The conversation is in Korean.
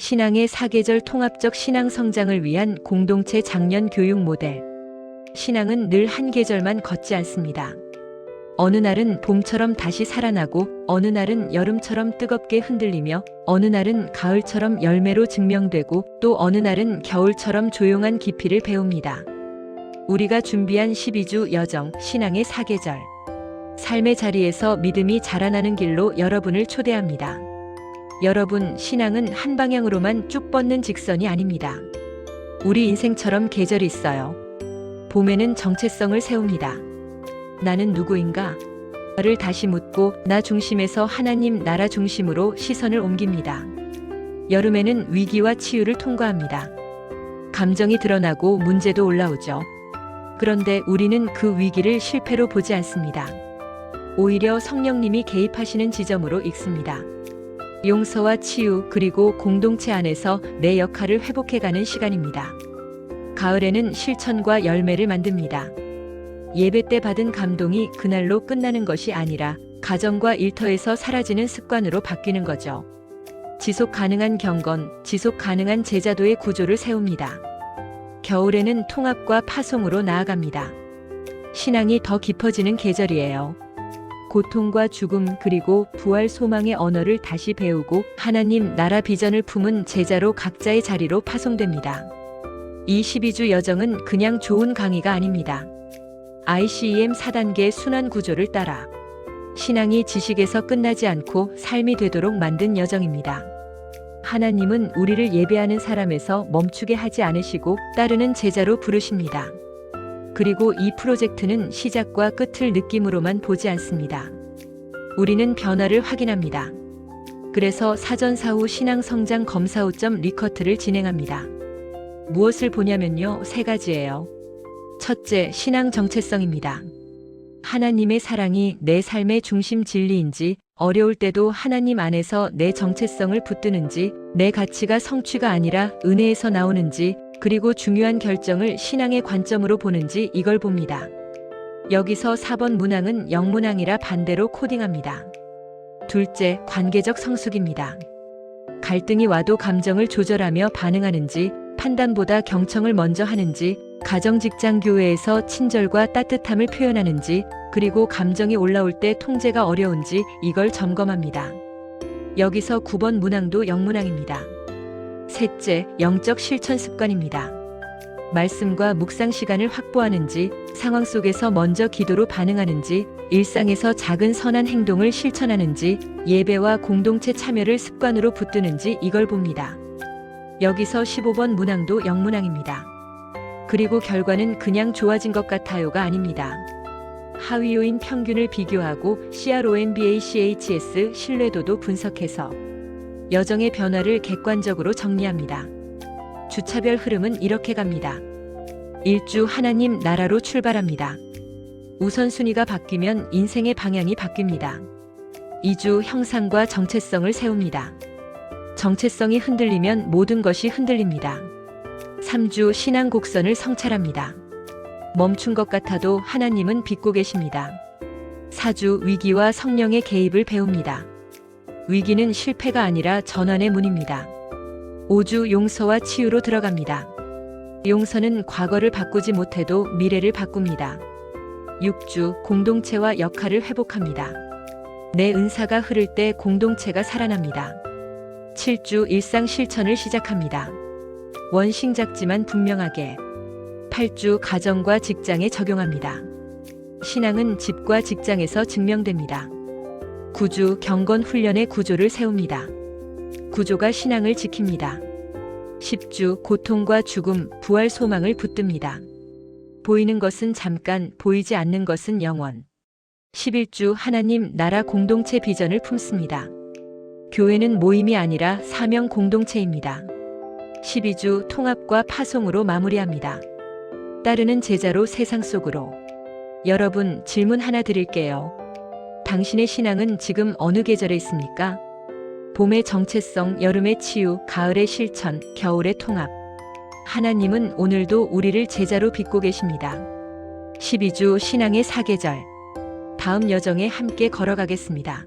신앙의 사계절 통합적 신앙 성장을 위한 공동체 장년 교육 모델. 신앙은 늘 한 계절만 걷지 않습니다. 어느 날은 봄처럼 다시 살아나고, 어느 날은 여름처럼 뜨겁게 흔들리며, 어느 날은 가을처럼 열매로 증명되고, 또 어느 날은 겨울처럼 조용한 깊이를 배웁니다. 우리가 준비한 12주 여정, 신앙의 사계절. 삶의 자리에서 믿음이 자라나는 길로 여러분을 초대합니다. 여러분, 신앙은 한 방향으로만 쭉 뻗는 직선이 아닙니다. 우리 인생처럼 계절이 있어요. 봄에는 정체성을 세웁니다. 나는 누구인가? 를 다시 묻고 나 중심에서 하나님 나라 중심으로 시선을 옮깁니다. 여름에는 위기와 치유를 통과합니다. 감정이 드러나고 문제도 올라오죠. 그런데 우리는 그 위기를 실패로 보지 않습니다. 오히려 성령님이 개입하시는 지점으로 읽습니다. 용서와 치유 그리고 공동체 안에서 내 역할을 회복해가는 시간입니다. 가을에는 실천과 열매를 만듭니다. 예배 때 받은 감동이 그날로 끝나는 것이 아니라 가정과 일터에서 사라지는 습관으로 바뀌는 거죠. 지속 가능한 경건, 지속 가능한 제자도의 구조를 세웁니다. 겨울에는 통합과 파송으로 나아갑니다. 신앙이 더 깊어지는 계절이에요. 고통과 죽음 그리고 부활 소망의 언어를 다시 배우고 하나님 나라 비전을 품은 제자로 각자의 자리로 파송됩니다. 이 12주 여정은 그냥 좋은 강의가 아닙니다. ICEM 4단계 순환 구조를 따라 신앙이 지식에서 끝나지 않고 삶이 되도록 만든 여정입니다. 하나님은 우리를 예배하는 사람에서 멈추게 하지 않으시고 따르는 제자로 부르십니다. 그리고 이 프로젝트는 시작과 끝을 느낌으로만 보지 않습니다. 우리는 변화를 확인합니다. 그래서 사전 사후 신앙 성장 검사 호점 리커트를 진행합니다. 무엇을 보냐면요. 세 가지예요. 첫째, 신앙 정체성입니다. 하나님의 사랑이 내 삶의 중심 진리인지, 어려울 때도 하나님 안에서 내 정체성을 붙드는지, 내 가치가 성취가 아니라 은혜에서 나오는지, 그리고 중요한 결정을 신앙의 관점으로 보는지 이걸 봅니다. 여기서 4번 문항은 영문항이라 반대로 코딩합니다. 둘째, 관계적 성숙입니다. 갈등이 와도 감정을 조절하며 반응하는지, 판단보다 경청을 먼저 하는지, 가정 직장 교회에서 친절과 따뜻함을 표현하는지, 그리고 감정이 올라올 때 통제가 어려운지 이걸 점검합니다. 여기서 9번 문항도 영문항입니다. 셋째, 영적 실천 습관입니다. 말씀과 묵상 시간을 확보하는지, 상황 속에서 먼저 기도로 반응하는지, 일상에서 작은 선한 행동을 실천하는지, 예배와 공동체 참여를 습관으로 붙드는지 이걸 봅니다. 여기서 15번 문항도 영문항입니다. 그리고 결과는 그냥 좋아진 것 같아요가 아닙니다. 하위 요인 평균을 비교하고 CRONBACHS 신뢰도도 분석해서 여정의 변화를 객관적으로 정리합니다. 주차별 흐름은 이렇게 갑니다. 1주 하나님 나라로 출발합니다. 우선순위가 바뀌면 인생의 방향이 바뀝니다. 2주 형상과 정체성을 세웁니다. 정체성이 흔들리면 모든 것이 흔들립니다. 3주 신앙 곡선을 성찰합니다. 멈춘 것 같아도 하나님은 빚고 계십니다. 4주 위기와 성령의 개입을 배웁니다. 위기는 실패가 아니라 전환의 문입니다. 5주 용서와 치유로 들어갑니다. 용서는 과거를 바꾸지 못해도 미래를 바꿉니다. 6주 공동체와 역할을 회복합니다. 내 은사가 흐를 때 공동체가 살아납니다. 7주 일상 실천을 시작합니다. 원심 작지만 분명하게 8주 가정과 직장에 적용합니다. 신앙은 집과 직장에서 증명됩니다. 9주 경건 훈련의 구조를 세웁니다. 구조가 신앙을 지킵니다. 10주 고통과 죽음, 부활 소망을 붙듭니다. 보이는 것은 잠깐, 보이지 않는 것은 영원. 11주 하나님 나라 공동체 비전을 품습니다. 교회는 모임이 아니라 사명 공동체입니다. 12주 통합과 파송으로 마무리합니다. 따르는 제자로 세상 속으로. 여러분, 질문 하나 드릴게요. 당신의 신앙은 지금 어느 계절에 있습니까? 봄의 정체성, 여름의 치유, 가을의 실천, 겨울의 통합. 하나님은 오늘도 우리를 제자로 빚고 계십니다. 12주 신앙의 사계절. 다음 여정에 함께 걸어가겠습니다.